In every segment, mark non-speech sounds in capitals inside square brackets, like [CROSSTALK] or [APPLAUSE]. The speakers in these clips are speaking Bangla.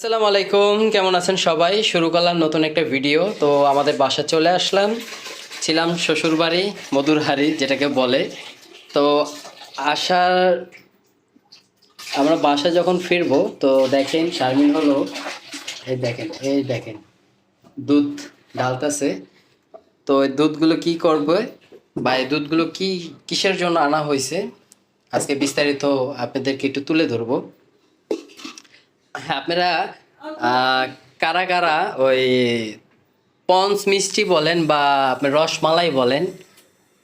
আসসালামু আলাইকুম, কেমন আছেন সবাই? শুরু করলাম নতুন একটা ভিডিও। তো আমাদের বাসা চলে আসলাম। ছিলাম শ্বশুরবাড়ি, মধুরহারি যেটাকে বলে। তো আসার আমরা বাসা যখন ফিরবো, তো দেখেন শারমিন হলো এই দেখেন এই দেখেন। দুধ ডালতাছে। তো এই দুধগুলো কি করবে? বা এই দুধগুলো কি কিসের জন্য আনা হয়েছে? আজকে বিস্তারিত আপনাদেরকে একটু তুলে ধরবো। আপনারা কারা কারা ওই পঞ্চ মিষ্টি বলেন বা আপনার রসমালাই বলেন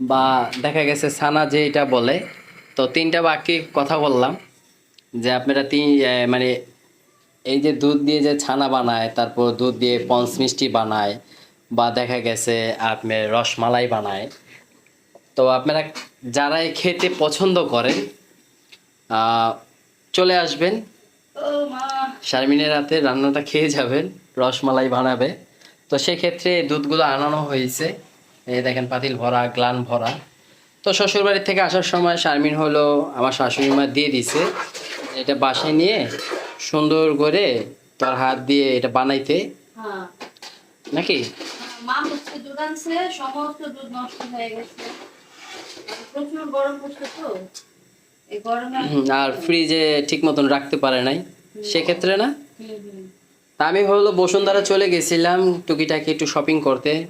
বা দেখা গেছে ছানা যে এটা বলে, তো তিনটা বাকি কথা বললাম যে আপনারা তিন মানে এই যে দুধ দিয়ে যে ছানা বানায়, তারপর দুধ দিয়ে পঞ্চ মিষ্টি বানায় বা দেখা গেছে আপনি রসমালাই বানায়, তো আপনারা যারাই খেতে পছন্দ করেন চলে আসবেন। শারমিনের রাতে রান্নাটা খেয়ে যাবেন রসমালাই বানাবে। তো সেক্ষেত্রে দুধগুলো আনানো হয়েছে। এই দেখেন পাতিল ভরা গ্লান ভরা। তো শ্বশুরবাড়ি থেকে আসার সময় শারমিন হলো আমার শাশুড়ি মা দিয়ে দিছে। এটা বাসায় নিয়ে সুন্দর করে তার হাত দিয়ে এটা বানাইতে। হ্যাঁ। নাকি? মা হচ্ছে দুধ আনছে সমস্ত দুধ নষ্ট হয়ে গেছে। প্রচুর গরম পড়ছে তো। আর ফ্রিজে ঠিক মতন রাখতে পারে নাই। সেক্ষেত্রে না? আমি হলো বসুন্ধরা চলে গেছিলাম টুকিটাকি একটু শপিং করতে।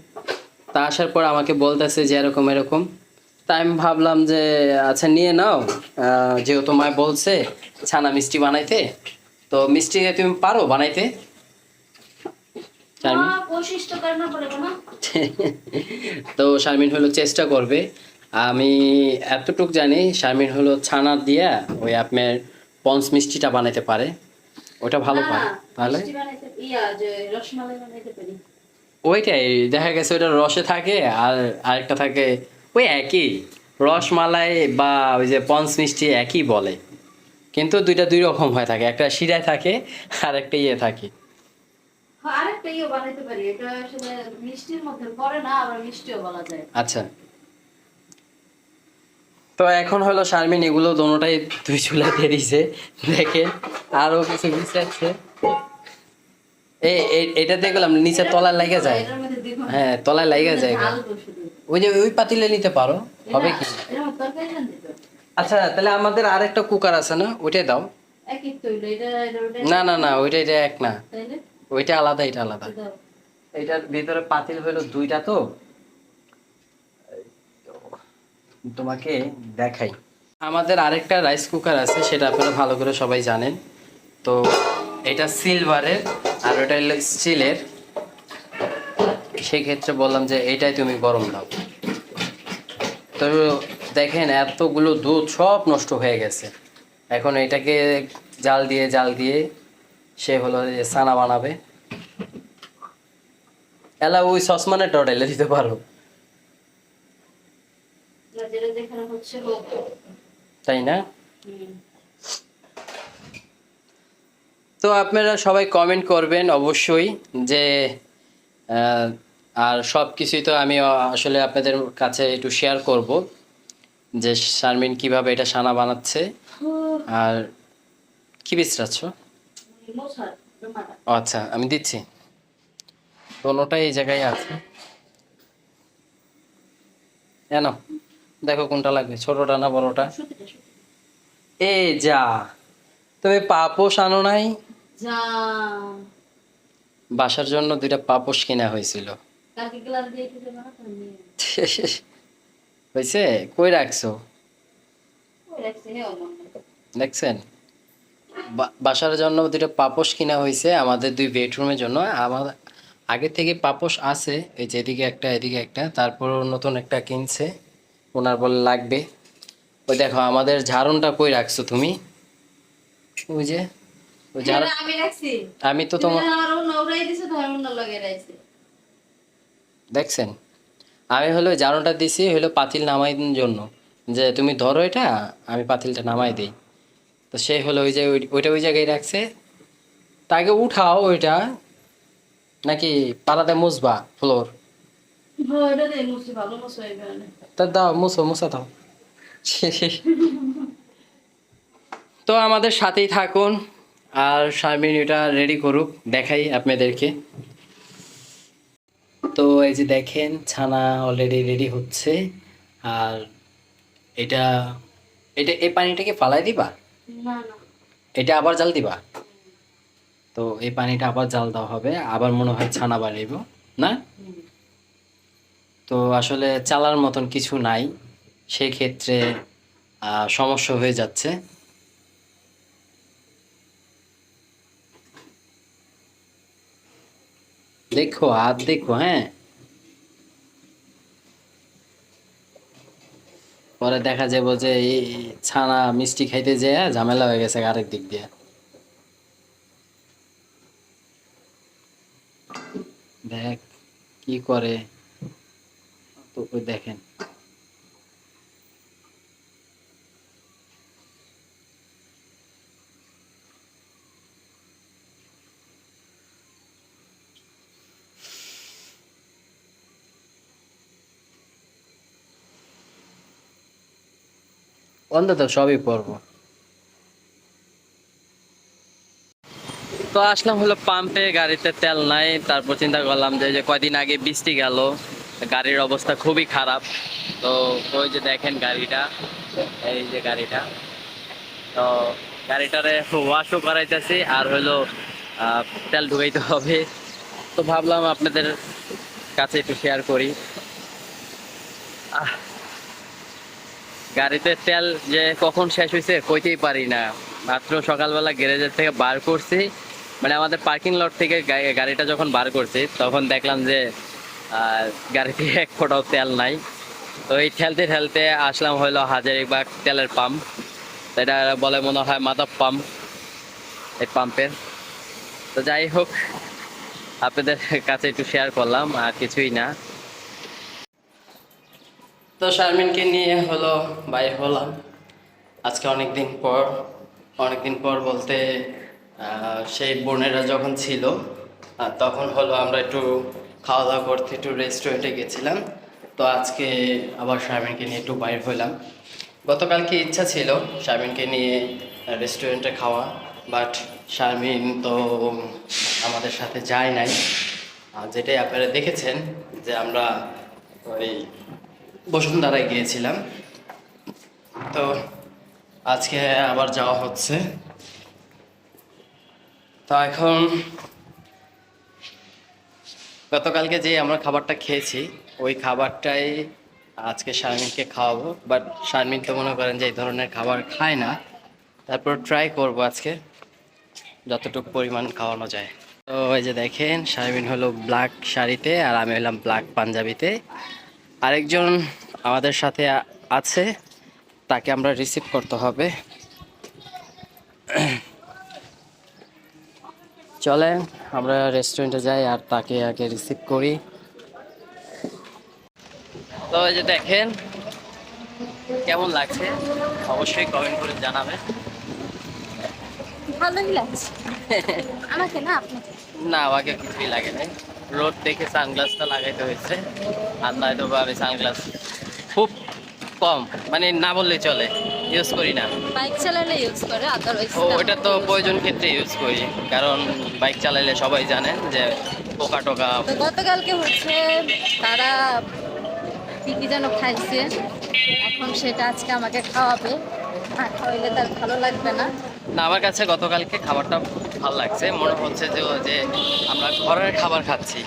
তা আসার পর আমাকে বলতেছে যে এরকম এরকম। তা আমি ভাবলাম যে আচ্ছা নিয়ে নাও। যেহেতু মায় বলছে ছানা মিষ্টি বানাইতে। তো মিষ্টি তুমি পারো বানাইতে? [LAUGHS] তো শারমিন হলো চেষ্টা করবে। আমি এতটুক জানি শারমিন হলো ছানা দিয়া ওই আপনার পঞ্চ মিষ্টিটা বানাইতে পারে। ওটা ভালো পারে তাহলে? ওইটাই দেখা গেছে ওটা রসে থাকে আর আরেকটা থাকে ওই একই রসমালাই বা ওই যে পঞ্চ মিষ্টি একই বলে। কিন্তু দুইটা দুই রকম হয়ে থাকে একটা শিরায় থাকে আর একটা ইয়ে থাকে। হ্যাঁ, আরেকটা ইয়ে বানাইতে পারি এটা আসলে মিষ্টির মধ্যে পড়ে না আবার মিষ্টিও বলা যায়। আচ্ছা। তো এখন হলো শারমিন এগুলো দোনোটাই দুই চুলা দিয়ে দিছে। দেখে আরও কিছু মিশাচ্ছে এই এই- এটা দেখলাম নিচে তলায় লেগে যায়। হ্যাঁ তলায় লেগে যায় ওই যে ওই পাতিলে নিতে পারো হবে কি? আচ্ছা তাহলে আমাদের আরেকটা কুকার আছে না? ওইটাই দাও। না না না ওইটা এটা এক না। ওইটা আলাদা এটা আলাদা। এটার ভিতরে পাতিল হলো দুইটা তো। তোমাকে দেখাই। আমাদের আরেকটা রাইস কুকার আছে, সেটা আপনারা ভালো করে সবাই জানেন। তো এটা সিলভারের আর ওটা হলো স্টিলের সেক্ষেত্রে বললাম যে এটাই তুমি গরম দাও। তো দেখেন এতগুলো দুধ সব নষ্ট হয়ে গেছে। এখন এটাকে জাল দিয়ে জাল দিয়ে সে হলো যে সানা বানাবে। এলা ওই সসমানের টডাইলে দিতে পারো। যেটা যেখানে হচ্ছে হোক তাই না? তো আপনারা সবাই কমেন্ট করবেন অবশ্যই যে আর সব কিছুই তো আমি আসলে আপনাদের কাছে একটু শেয়ার করব যে শারমিন কীভাবে এটা সানা বানাচ্ছে। আর কি বিশ্রাচ্ছ? আচ্ছা আমি দিচ্ছি। দোনোটাই এই জায়গায় আছে। কেন দেখো কোনটা লাগবে ছোটটা না বড়টা? এ যা। তুমি পাপোশ আনো নাই? বাসার জন্য দুইটা পাপোশ কিনা হয়েছিল। হয়েছে? কই রাখছো। দেখছেন? বাসার জন্য দুটো পাপোশ কিনা হয়েছে আমাদের দুই বেডরুমের জন্য। আমার আগে থেকে পাপোশ আছে এই যে এদিকে একটা এদিকে একটা তারপর নতুন একটা কিনছে। ওনার বলে লাগবে। ওই দেখো আমাদের ঝাড়নটা কই রাখছো তুমি? ওই যে ওই ঝাড় আমি রাখছি। আমি তো তোমার দেখছেন? আমি হলো জানোটা দিছি হলো পাতিল নামাই জন্য। যে তুমি ধরো এটা আমি পাতিলটা নামাই দিই। তো সে হলো ওই যে ওইটা ওই জায়গায় রাখছে। তাকে উঠাও ওইটা নাকি পাড়াতে মুছবা ফ্লোর তা দাও মুছো মুছা দাও। তো আমাদের সাথেই থাকুন আর শারমিন এটা রেডি করুক দেখাই আপনাদেরকে। তো এই যে দেখেন ছানা অলরেডি রেডি হচ্ছে। আর এটা এটা এই পানিটাকে ফালাই দিবা? এটা আবার জাল দিবা? তো এই পানিটা আবার জাল দেওয়া হবে আবার মনে হয় ছানা বানাইব না? তো আসলে চালার মতন কিছু নাই। সেই ক্ষেত্রে সমস্যা হয়ে যাচ্ছে। দেখো হাত দেখো হ্যাঁ। পরে দেখা যাব যে, এই ছানা মিষ্টি খাইতে যেয়ে ঝামেলা হয়ে গেছে আরেক দিক দিয়ে। দেখ, কি করে? দেখেন। অন্তত সবই পড়ব তো আসলাম হলো পাম্পে গাড়িতে তেল নাই, তারপর চিন্তা করলাম যে যে কয়দিন আগে বৃষ্টি গেল। গাড়ির অবস্থা খুবই খারাপ। তো ওই যে দেখেন গাড়িটা, এই যে গাড়িটা। তো গাড়িটারে ওয়াশও করাইতেছি আর হলো তেল ঢুকাইতে হবে। তো ভাবলাম আপনাদের কাছে একটু শেয়ার করি। গাড়িতে তেল যে কখন শেষ হয়েছে কইতেই পারি না। মাত্র সকালবেলা গ্যারেজের থেকে বার করছি। মানে আমাদের পার্কিং লট থেকে গাড়িটা যখন বার করছি, তখন দেখলাম যে গাড়িতে [LAUGHS] এক ফোঁটাও তেল নাই। তো এই ঠেলতে ঠেলতে আসলাম হলো হাজারিবাগ তেলের পাম্প। এটা বলে মনে হয় মাধব পাম্প, এই পাম্পের। তো যাই হোক, আপনাদের [LAUGHS] কাছে একটু শেয়ার করলাম, আর কিছুই না। তো শারমিনকে নিয়ে হলো বাইর হলাম। আজকে অনেক দিন পর অনেক দিন পর বলতে সেই বোনেরা যখন ছিল তখন হলো আমরা একটু খাওয়া দাওয়া করতে একটু রেস্টুরেন্টে গেছিলাম। তো আজকে আবার শারমিনকে নিয়ে একটু বাইর হলাম। গতকালকে ইচ্ছা ছিল শারমিনকে নিয়ে রেস্টুরেন্টে খাওয়া বাট শারমিন তো আমাদের সাথে যায় নাই। যেটাই আপনারা দেখেছেন যে আমরা ওই বসুন্ধরায় গিয়েছিলাম। তো আজকে আবার যাওয়া হচ্ছে। তো এখন গতকালকে যে আমরা খাবারটা খেয়েছি, ওই খাবারটাই আজকে শারমিনকে খাওয়াবো। বাট শারমিন তো মনে করেন যে এই ধরনের খাবার খায় না। তারপর ট্রাই করব আজকে, যতটুকু পরিমাণ খাওয়ানো যায়। তো এই যে দেখেন, শারমিন হলো ব্ল্যাক শাড়িতে আর আমি হলাম ব্ল্যাক পাঞ্জাবিতে। আরেকজন আমাদের সাথে আছে, তাকে আমরা রিসিভ করতে হবে। চলেন আমরা রেস্টুরেন্টে যাই আর তাকে আগে রিসিভ করি। তো এই যে দেখেন কেমন লাগছে? অবশ্যই কমেন্ট করে জানাবেন। ভালোই লাগছে। আমাকে না আপনাকে। না আমাকে কিছুই লাগে নাই। রোদ দেখে সানগ্লাসটা লাগাইতে হয়েছে। আর নয়তো বা আমি সানগ্লাস খুব কম মানে না বললেই চলে ইউজ করি না। বাইক চালালে ইউজ করে আদারওয়াইজ ও ওটা তো প্রয়োজন ক্ষেত্রে ইউজ করি কারণ বাইক চালাইলে সবাই জানেন যে পোকা টোকা। গতকালকে হচ্ছে তারা কি কি যেন খাইছে এখন সেটা আজকে আমাকে খাওয়াবে না খাওয়াইলে তার ভালো লাগবে না। না আমার কাছে গতকালকে খাবারটা ভালো লাগছে মনে হচ্ছে যে ও যে আমরা ঘরের খাবার খাচ্ছি।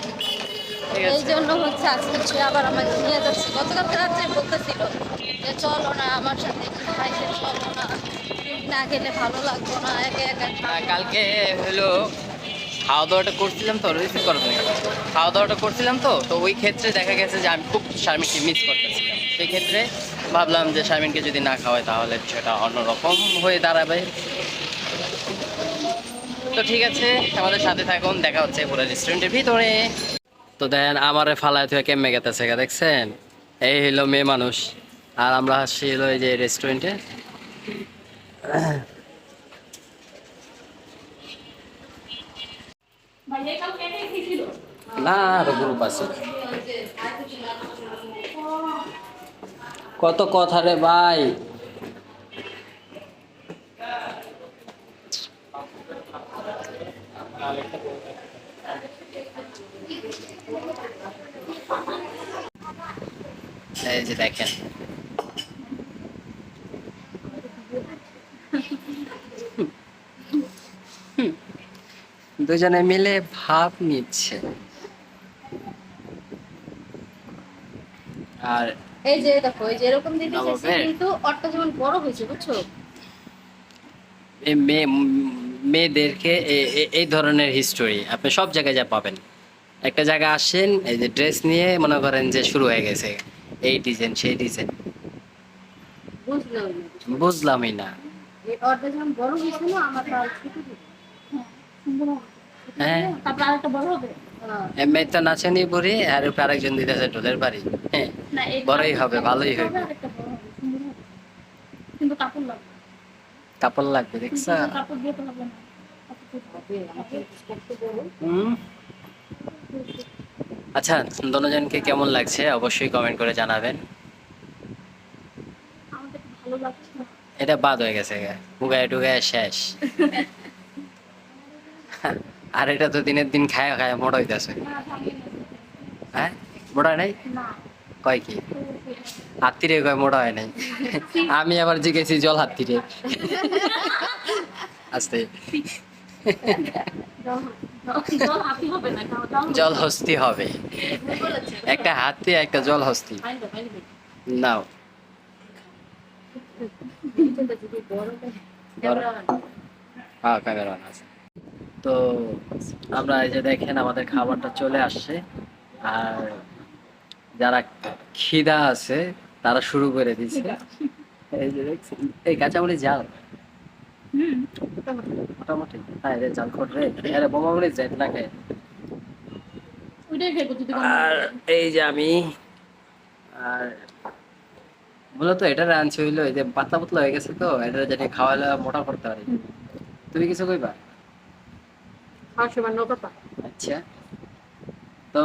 এই জন্য হচ্ছে আজকে সে আবার আমাকে নিয়ে যাচ্ছে। গতকালকে রাত্রে বলতেছিল যে চলো না আমার সাথে খাইতে চলো না। না গেলে ভালো লাগতো না একা একা কালকে হলো খাওয়া দাওয়াটা করছিলাম তো রিসিভ করো তুমি খাওয়া দাওয়াটা করছিলাম তো তো ওই ক্ষেত্রে দেখা গেছে যে আমি খুব শারমিনকে মিস করতেছিলাম। সেই ক্ষেত্রে ভাবলাম যে শারমিনকে যদি না খাওয়াই তাহলে সেটা অন্যরকম হয়ে দাঁড়াবে। তো ঠিক আছে আমাদের সাথে থাকুন দেখা হচ্ছে পুরো রেস্টুরেন্টের ভিতরে। তো দেন আমারে ফালায় থেকে কেমনে গেতেছে দেখছেন? এই হলো মেয়ে মানুষ। আর আমরা হাসি হলো এই যে রেস্টুরেন্টে না কত কথা রে ভাই এই যে দেখেন দুজনে মিলে ভাব নিচ্ছে। আর এই যে দেখো এই যে এরকম নবাবের? কিন্তু অটটা যেমন বড় হয়েছে বুঝছ? এই মেয়ে মেয়েদেরকে এই ধরনের হিস্টোরি আপনি সব জায়গায় যা পাবেন। একটা জায়গায় আসেন এই যে ড্রেস নিয়ে মনে করেন যে শুরু হয়ে গেছে এই ডিজাইন সেই ডিজাইন বুঝলামই না। বড় হয়েছে না আমার হ্যাঁ তারপর আরেকটা বড় হবে হ্যাঁ। এমনি তো নাচেনি পরে আর উপরে আরেকজন দিতেছে ঢোলের বাড়ি হ্যাঁ বড়ই হবে, ভালোই হবে। আরেকটা বড় হবে, সুন্দর হবে। কিন্তু কাপড় লাগবে কাপড় লাগবে দেখছ কাপড় দিয়ে তো হবে না কাপড় দিয়ে হবে, আমাকে কষ্ট করো। হুম। আচ্ছা দনোজনকে কেমন লাগছে অবশ্যই কমেন্ট করে জানাবেন এটা বাদ হয়ে গেছে উগায় টুগায় শেষ [LAUGHS] আর এটা তো দিনের দিন খায় খায় মোটা হইতেছে। হ্যাঁ? মোটা হয় নাই? কয় কি? হাতিরে কয় মোটা হয় নাই। আমি আবার জিজ্ঞেসি জল হাতিরে। আস্তে। জল- হস্তি হবে। একটা হাতি একটা জল হস্তি। নাও। বড়। হ্যাঁ ক্যামেরা আছে। তো আমরা এই যে দেখেন আমাদের খাবারটা চলে আসছে। আর যারা খিদা আছে তারা শুরু করে দিচ্ছে এই যে দেখছেন এই কাঁচামরিচ জাল মোটামুটি। হ্যাঁ রে জাল খট রে। আরে মরিচ এই যে আমি আর মূলত এটা রাঁধছি হইল এই যে পাতলা পাতলা হয়ে গেছে তো এটা খাওয়ালে মোটা করতে পারি। তুমি কিছু কইবা? সময় নৌকা আচ্ছা। তো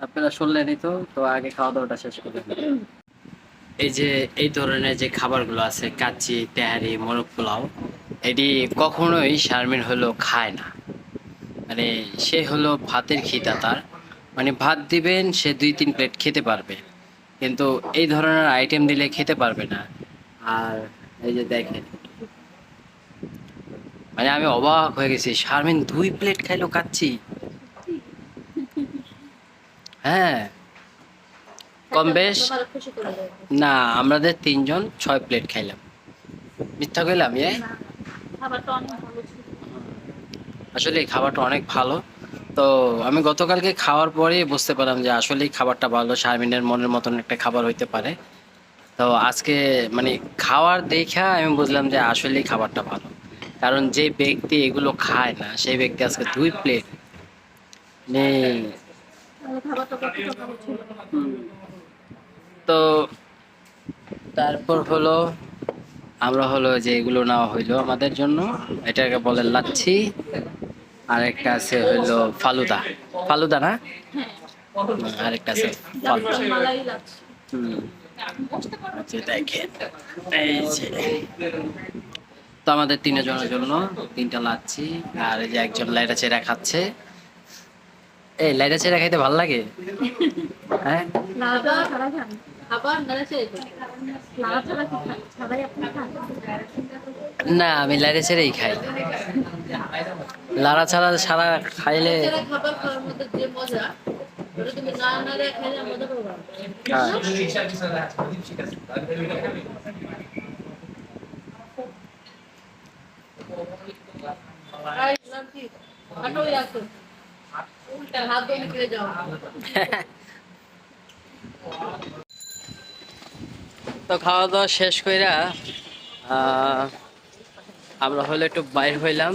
আপনারা শুনলেনই তো তো আগে খাওয়া দাওয়াটা শেষ করে এই যে, এই ধরনের যে খাবারগুলো আছে, কাচ্চি, তেহারি, মোরগ পোলাও, এটি কখনোই শারমিন হলো খায় না। মানে সে হলো ভাতের খিতা তার। মানে ভাত দিবেন, সে দুই তিন প্লেট খেতে পারবে। কিন্তু এই ধরনের আইটেম দিলে খেতে পারবে না। আর এই যে দেখেন মানে আমি অবাক হয়ে গেছি। শারমিন দুই প্লেট খাইলো কাচ্ছি হ্যাঁ। কম বেশ? না, আমাদের তিনজন ছয় প্লেট খাইলাম। মিথ্যা কইলাম, এ? আসলে এই খাবারটা অনেক ভালো। তো আমি গতকালকে খাওয়ার পরেই বুঝতে পারলাম যে আসলেই খাবারটা ভালো, শারমিনের মনের মতন একটা খাবার হইতে পারে। তো আজকে মানে খাওয়ার দেখা আমি বুঝলাম যে আসলেই খাবারটা ভালো। কারণ যে ব্যক্তি এগুলো খায় না সেই ব্যক্তি আজকে দুই প্লেট নেই। তো তারপর হলো আমরা হলো যে এগুলো নেওয়া হইল আমাদের জন্য। এটাকে বলে লাচ্ছি। আর একটা আছে হইল ফালুদা। ফালুদা না? হ্যাঁ। আরেকটা আছে ফালুদা। যে দেখেন। এই যে। তো আমাদের তিনজনের জন্য তিনটা লাচ্ছি, আর এই যে একজন লাইটা চেরা খাচ্ছে। এই লাইটা চেরা খাইতে ভালো লাগে? হ্যাঁ? ছাড়াই না, আমি লাইটা চেরাই খাই। লাড়া ছাড়া সারা খাইলে নাড়া খাবার খাওয়ার মধ্যে যে মজা ওটা তুমি না নাড়া খাইলে মজা করবে হ্যাঁ। আর লাকি হাঁটো রাখো উল্টা হাত ধরে নিয়ে যাও তো খাওয়া দাওয়া শেষ কইরা আমরা হলো একটু বাইর হইলাম,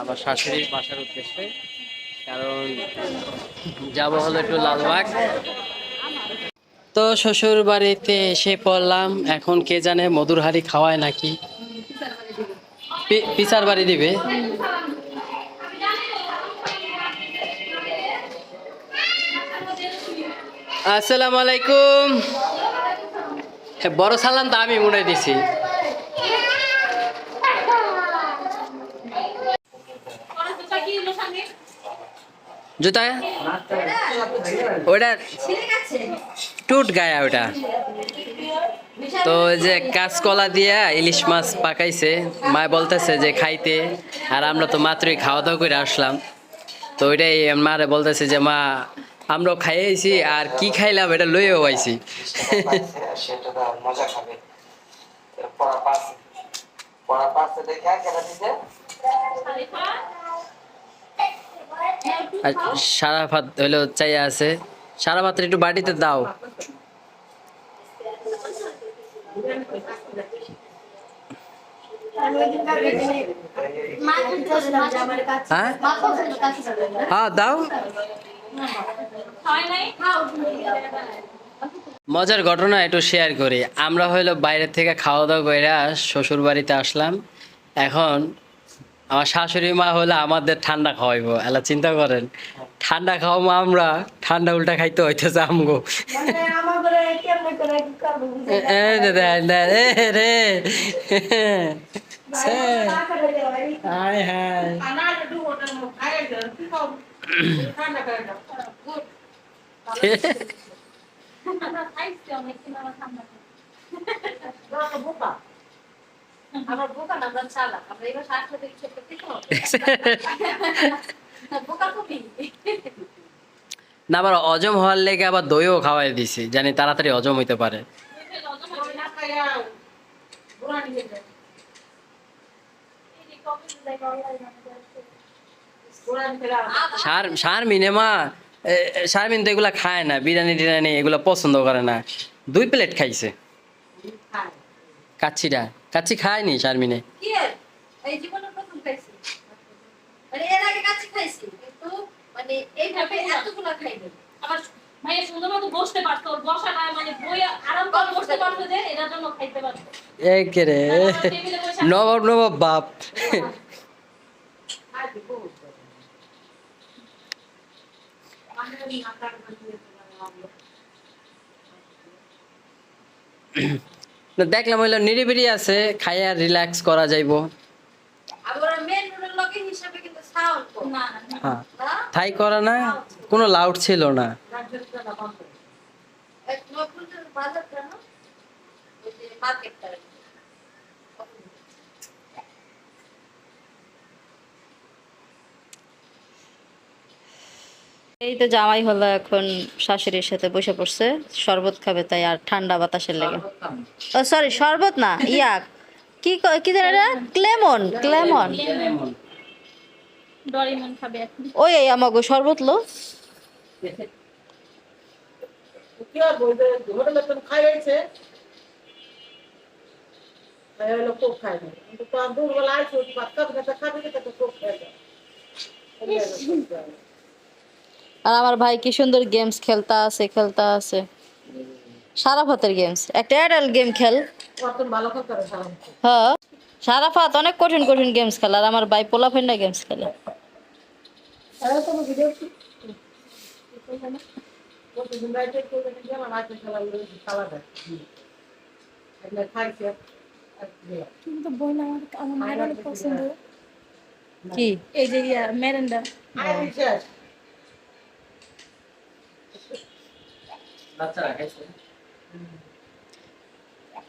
আমার শাশুড়ির বাসার উদ্দেশ্যে। কারণ যাব হলো একটু লালবাগ। তো শ্বশুর বাড়িতে এসে পড়লাম, এখন কে জানে মধুর হাড়ি খাওয়ায় নাকি। পিসার বাড়ি দিবে। আসসালামু আলাইকুম হ্যাঁ, বড় সালাম তো আমি মনে দিছি। জুতা? ওটা টুট গায়া ওটা তো যে কাঁচকলা দিয়া ইলিশ মাছ পাকাইছে মা বলতেছে যে খাইতে আর আমরা তো মাত্রই খাওয়া দাওয়া করে আসলাম। তো ওইটাই মারে বলতেছে যে মা আমরাও খাইয়েছি আর কি খাইলাম এটা দিতে? আর সারা ভাত হইল চাই আছে। সারা ভাত একটু বাটিতে দাও। হ্যাঁ? হ্যাঁ দাও। মজার ঘটনা একটু শেয়ার করি। আমরা হইল বাইরে থেকে খাওয়া দাওয়া করে শ্বশুর বাড়িতে আসলাম। এখন আমার শাশুড়ি মা হলো আমাদের ঠান্ডা খাওয়াইবো এলা চিন্তা করেন। ঠান্ডা খাওয়াবো আমরা ঠান্ডা উল্টা খাইতে হইতেছে আমগো। রে। হায়। হায় [LAUGHS] না আবার অজম হওয়ার লেগে আবার দইও খাওয়াই দিছি জানি তাড়াতাড়ি অজম হইতে পারে। সার শারমিনে মা শারমিন তো এগুলা খায় না বিরিয়ানি টিরিয়ানি এগুলো পছন্দ করে না। দুই প্লেট খাইছে। কাচ্ছিটা কাচ্ছি খায়নি শারমিনে। মানে মানে মানে নবাব নবাব বাপ না, দেখলাম হইল নিরিবিরি আছে, খাইয়া রিল্যাক্স করা যাইবো। হ্যাঁ। থাই করা না, কোনো লাউড ছিল না। এই তো জামাই হলো এখন শাশুড়ির সাথে বসে পড়ছে। শরবত খাবে তাই আর ঠান্ডা বাতাসের লেগে। ও সরি শরবত না ইয়া কি ক- কি জানি এটা? ক্লেমন ক্লেমন। ডরিমন খাবে ওই এই আমাগো শরবত লো। খাই হলো খুব খাই না কিন্তু তো আর আমার ভাই কি সুন্দর গেমস খেলতা আছে খেলতা আছে। সারাফাতের গেমস একটা অ্যাডাল গেম খেল। হ্যাঁ সারাফাত অনেক কঠিন কঠিন গেমস খেলে। আর আমার ভাই পোলা ফেন্ডা গেমস খেলে। আমার কি? এই যে মেরেন্ডা।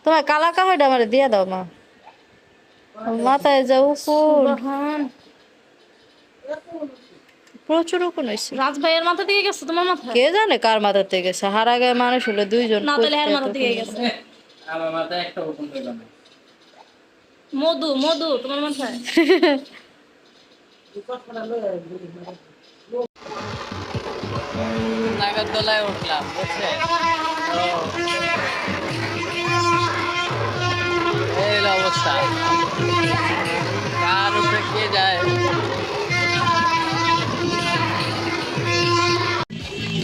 তোমার কালা কাহাটা আমার দিয়া দাও মা। মাথায় যাও বাহান প্রচুর রাজ ভাইয়ের মাথা দিয়ে গেছে তোমার মাথা? কে জানে কার মাথার থেকে গেছে? হারা গায়ে মানুষ হলো দুইজন না তাহলে মাথা দিয়ে গেছে। আমার মাথায় একটা হুকুম হইল না। মধু মধু তোমার মাথায়। নাগরদোলায় উঠলাম বুঝছেন এই অবস্থা। কার উপরে কে যায়?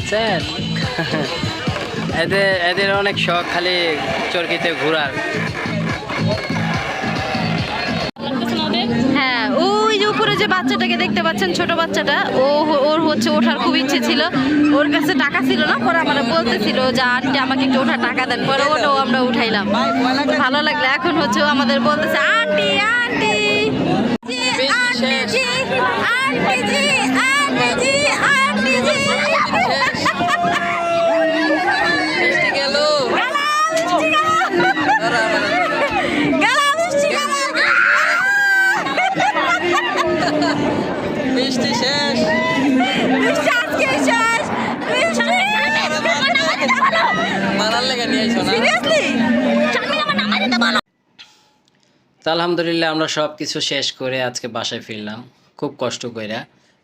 স্যার, এদের এদের অনেক শখ খালি চরকিতে ঘোরার। যে বাচ্চাটাকে দেখতে পাচ্ছেন ছোট বাচ্চাটা ও ওর হচ্ছে ওঠার খুব ইচ্ছে ছিল। ওর কাছে টাকা ছিল না পরে আমার বলতেছিল যে আন্টি আমাকে একটু ওঠার টাকা দেন। পরে ওটাও আমরা উঠাইলাম। ভালো লাগল। এখন হচ্ছে আমাদের বলতেছে aunty aunty aunty aunty aunty aunty তো আলহামদুলিল্লাহ আমরা সব কিছু শেষ করে আজকে বাসায় ফিরলাম। খুব কষ্ট কইরা।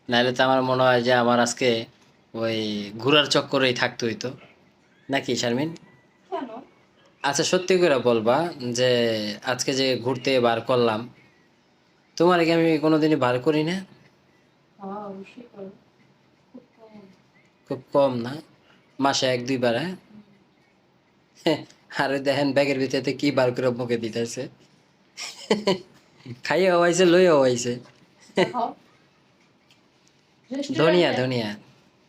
নাহলে তো আমার মনে হয় যে আমার আজকে ওই ঘোরার চক্করেই থাকতে হইতো। নাকি শারমিন? আচ্ছা সত্যি করে বলবা যে আজকে যে ঘুরতে বার করলাম তোমার কি আমি কোনোদিনই বার করি না? খুব কম। না? মাসে এক দুইবার হ্যাঁ? আর ওই দেখেন ব্যাগের ভিতরে কি বার করে মুখে দিতেছে। [LAUGHS] খাইয়ে হওয়াইছে লইয়া হওয়াইছে। ধনিয়া ধনিয়া।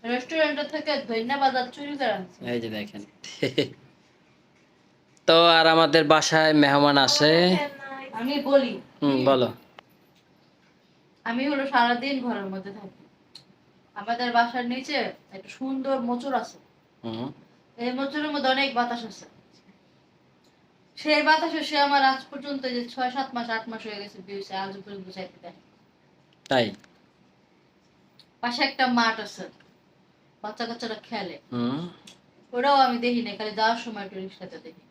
রেস্টুরেন্ট থেকে ধন্যবাদ চুরি করে এই যে দেখেন। [LAUGHS] তো আর আমাদের বাসায় মেহমান আসে। আমি বলি। হুম বলো। আমি হলো সারাদিন ঘরের মধ্যে থাকি। আমাদের বাসার নিচে একটা সুন্দর মোচর আছে। হুম। এই মোচরের মধ্যে অনেক বাতাস আছে। সেই বাতাসে সে আমার আজ পর্যন্ত যে ছয় সাত মাস আট মাস হয়ে গেছে বিয়ে আজ পর্যন্ত চাইতে দেয় তাই? পাশে একটা মাঠ আছে বাচ্চা কাচ্চারা খেলে ওটাও আমি দেখি না খালি যাওয়ার সময় একটু রিক্সাতে দেখি।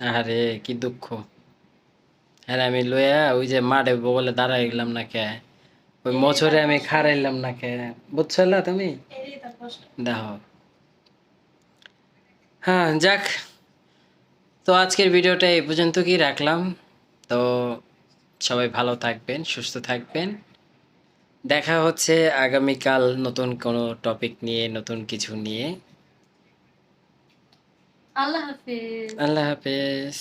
আরে কি দুঃখ। হ্যাঁ আমি লইয়া ওই যে মাঠে বলে দাঁড়াই গেলাম না কে? ওই মোছরে আমি খারাইলাম না কে? বুঝছ তুমি? দেখো। হ্যাঁ যাক। তো আজকের ভিডিওটা এই পর্যন্ত কি রাখলাম। তো সবাই ভালো থাকবেন সুস্থ থাকবেন। দেখা হচ্ছে আগামীকাল নতুন কোনো টপিক নিয়ে নতুন কিছু নিয়ে। আল্লাহ হাফিজ। আল্লাহ হাফেজ।